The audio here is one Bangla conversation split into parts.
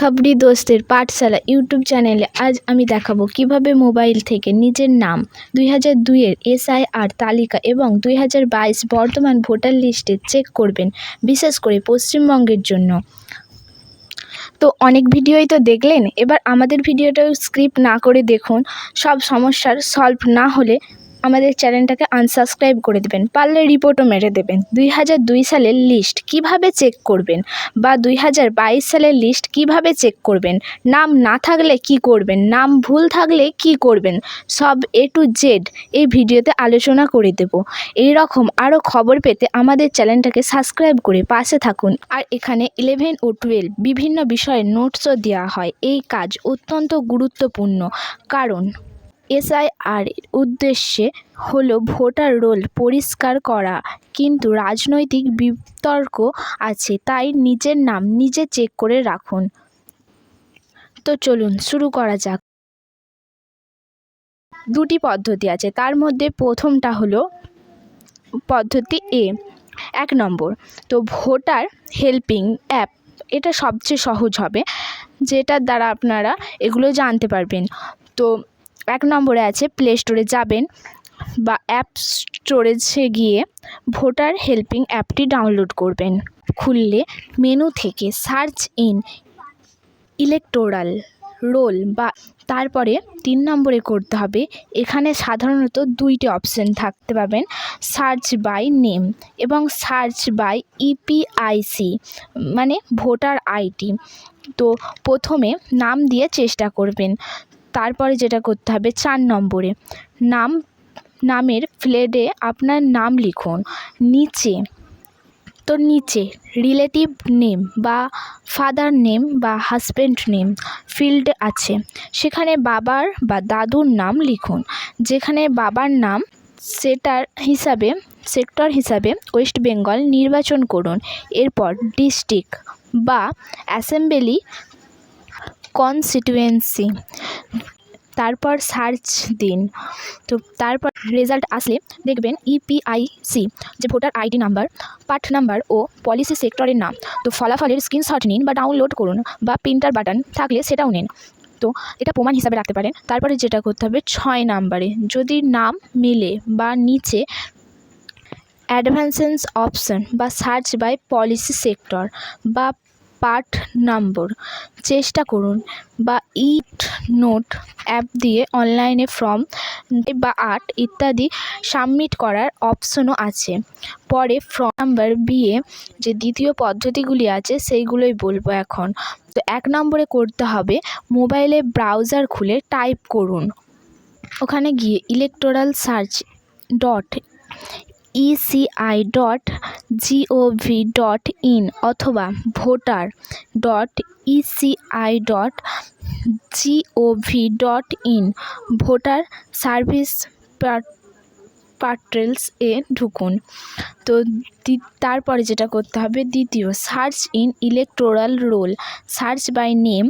খাবড়ি দোস্তের পাঠশালা ইউটিউব চ্যানেলে আজ আমি দেখাবো কীভাবে মোবাইল থেকে নিজের নাম, দুই হাজার দুইয়ের এসআইআর তালিকা এবং দুই হাজার বাইশ বর্তমান ভোটার লিস্টে চেক করবেন, বিশেষ করে পশ্চিমবঙ্গের জন্য। তো অনেক ভিডিওই তো দেখলেন, এবার আমাদের ভিডিওটাও স্ক্রিপ্ট না করে দেখুন, সব সমস্যার সলভ না হলে আমাদের চ্যানেলটাকে আনসাবস্ক্রাইব করে দেবেন। পারলে রিপোর্টও মেরে দেবেন। দুই হাজার দুই সালের লিস্ট কীভাবে চেক করবেন? বা দুই হাজার বাইশ সালের লিস্ট কীভাবে চেক করবেন? নাম না থাকলে কি করবেন? নাম ভুল থাকলে কি করবেন? সব এ টু জেড এই ভিডিওতে আলোচনা করে দেব। এই রকম আরও খবর পেতে আমাদের চ্যানেলটাকে সাবস্ক্রাইব করে পাশে থাকুন। আর এখানে ইলেভেন ও টুয়েলভ বিভিন্ন বিষয়ে নোটসও দেওয়া হয়। এই কাজ অত্যন্ত গুরুত্বপূর্ণ। কারণ এসআইআর এর উদ্দেশ্যে হলো ভোটার রোল পরিষ্কার করা। কিন্তু রাজনৈতিক বিতর্ক আছে, তাই নিজের নাম নিজে চেক করে রাখুন। তো চলুন, শুরু করা যাক। দুটি পদ্ধতি আছে, তার মধ্যে প্রথমটা হলো পদ্ধতি এ, এক নম্বর। তো ভোটার হেল্পিং অ্যাপ, এটা সবচেয়ে সহজ হবে, যেটার দ্বারা আপনারা এগুলো জানতে পারবেন। তো এক নম্বরে আছে প্লে স্টোরে যাবেন বা অ্যাপ স্টোরেজে গিয়ে ভোটার হেল্পিং অ্যাপটি ডাউনলোড করবেন। খুললে মেনু থেকে সার্চ ইন ইলেকটোরাল রোল বা তারপরে তিন নম্বরে করতে হবে, এখানে সাধারণত দুইটি অপশান থাকতে পাবেন সার্চ বাই নেম এবং সার্চ বাই ইপিআইসি মানে ভোটার আইডি তো প্রথমে নাম দিয়ে চেষ্টা করবেন। তারপরে যেটা করতে হবে চার নম্বরে। নাম, নামের ফ্লেডে আপনার নাম লিখুন। নিচে, তো নিচে রিলেটিভ নেম বা ফাদার নেম বা হাজব্যান্ড নেম ফিল্ড আছে। সেখানে বাবার বা দাদুর নাম লিখুন। যেখানে বাবার নাম সেটার হিসাবে সেক্টর হিসাবে ওয়েস্ট বেঙ্গল নির্বাচন করুন। এরপর ডিস্ট্রিক্ট বা অ্যাসেম্বলি কনস্টিটুয়েন্সি তারপর সার্চ দিন। তো তারপর রেজাল্ট আসলে দেখবেন ইপিআইসি যে voter ID number part number ও পলিসি সেক্টরের নাম। তো ফলাফলের স্ক্রিনশট নিন বা ডাউনলোড করুন বা প্রিন্টার বাটন থাকলে সেটাও নিন। তো এটা প্রমাণ হিসাবে রাখতে পারেন। তারপরে যেটা করতে হবে, ছয় নাম্বারে যদি নাম মিলে বা নিচে অ্যাডভান্সেন্স অপশন বা সার্চ বাই পলিসি সেক্টর বা পার্ট নম্বর। চেষ্টা করুন বা ইট নোট অ্যাপ দিয়ে অনলাইনে ফর্ম বা আর্ট ইত্যাদি সাবমিট করার অপশনও আছে। পরে ফর্ম নাম্বার বিয়ে যে দ্বিতীয় পদ্ধতিগুলি আছে, সেইগুলোই বলব এখন। তো এক নম্বরে করতে হবে মোবাইলে ব্রাউজার খুলে টাইপ করুন। ওখানে গিয়ে electoral search dot ECI dot GOV dot in অথবা voter dot ECI dot GOV dot in voter service portals এ ঢুকুন। তো তারপরে যেটা করতে হবে, দ্বিতীয় search in electoral roll search by name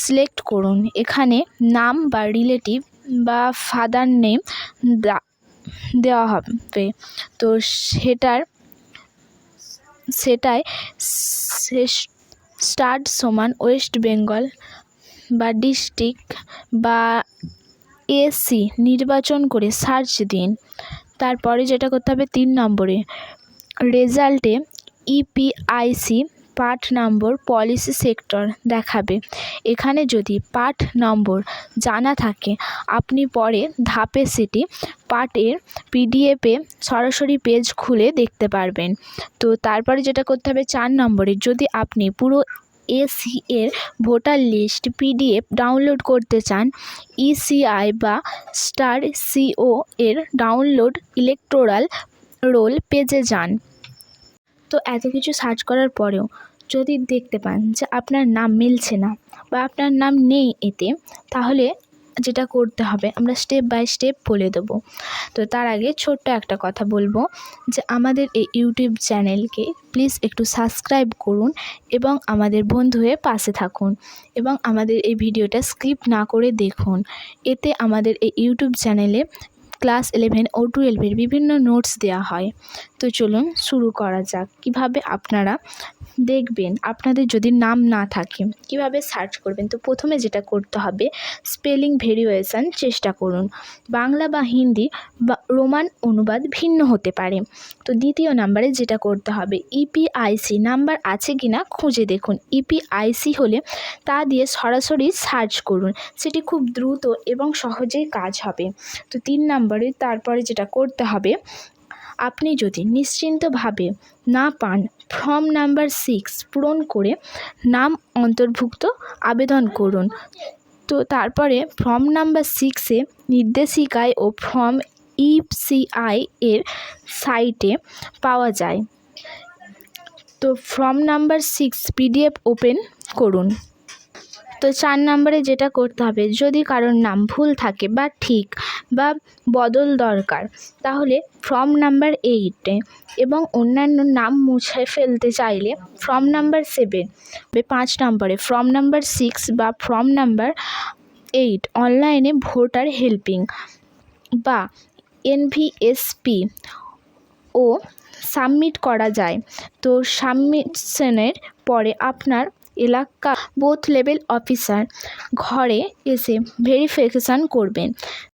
select করুন। এখানে নাম বা রিলেটিভ বা ফাদার নেম দেওয়া হবে। তো সেটার সেটায় স্টার্ট সমান ওয়েস্ট বেঙ্গল বা ডিস্ট্রিক্ট বা এসি নির্বাচন করে সার্চ দিন। তারপরে যেটা করতে হবে তিন নম্বরে রেজাল্টে EPIC part number policy sector দেখাবে। এখানে যদি পার্ট নম্বর জানা থাকে, আপনি পরে ধাপে সেটি পার্টের পিডিএফে সরাসরি পেজ খুলে দেখতে পারবেন। তো তারপরে যেটা করতে হবে, চার নম্বরে যদি আপনি পুরো এসি এর ভোটার লিস্ট পিডিএফ ডাউনলোড করতে চান, ইসিআই বা স্টার সিও এর ডাউনলোড ইলেকটোরাল রোল পেজে যান। তো এত কিছু সার্চ করার পরেও যদি দেখতে পান যে আপনার নাম মিলছে না বা আপনার নাম নেই এতে, তাহলে যেটা করতে হবে আমরা স্টেপ বাই স্টেপ বলে দেবো। তো তার আগে ছোট্ট একটা কথা বলব যে আমাদের এই ইউটিউব চ্যানেলকে প্লিজ একটু সাবস্ক্রাইব করুন এবং আমাদের বন্ধু হয়ে পাশে থাকুন এবং আমাদের এই ভিডিওটা স্কিপ না করে দেখুন। এতে আমাদের এই ইউটিউব চ্যানেলে ক্লাস ইলেভেন ও টুয়েলভের বিভিন্ন নোটস দেওয়া হয়। তো চলুন শুরু করা যাক। কীভাবে আপনারা দেখবেন আপনাদের যদি নাম না থাকে, কীভাবে সার্চ করবেন? তো প্রথমে যেটা করতে হবে স্পেলিং ভেরিয়েশন চেষ্টা করুন। বাংলা বা হিন্দি বা রোমান অনুবাদ ভিন্ন হতে পারে। তো দ্বিতীয় নাম্বারে যেটা করতে হবে ইপিআইসি নাম্বার আছে কি না খুঁজে দেখুন। ইপিআইসি হলে তা দিয়ে সরাসরি সার্চ করুন। সেটি খুব দ্রুত এবং সহজেই কাজ হবে। তো তিন নম্বরে তারপরে যেটা করতে হবে আপনি যদি নিশ্চিন্তভাবে না পান, ফর্ম নাম্বার সিক্স পূরণ করে নাম অন্তর্ভুক্ত আবেদন করুন। তো তারপরে ফর্ম নাম্বার সিক্সে নির্দেশিকায় ও ফর্ম ইসিআই এর সাইটে পাওয়া যায়। তো form number six PDF open করুন। তো চার নম্বরে যেটা করতে হবে, যদি কারোর নাম ভুল থাকে বা ঠিক বা বদল দরকার, তাহলে ফর্ম নাম্বার এইটে এবং অন্যান্য নাম মুছে ফেলতে চাইলে ফর্ম নাম্বার সেভেন পাঁচ নম্বরে ফর্ম নাম্বার সিক্স বা ফর্ম নাম্বার এইট অনলাইনে ভোটার হেল্পিং বা এনভিএসপি ও সাবমিট করা যায়। তো সাবমিশনের পরে আপনার এলাকা বুথ লেভেল অফিসার ঘরে এসে ভেরিফিকেশান করবেন।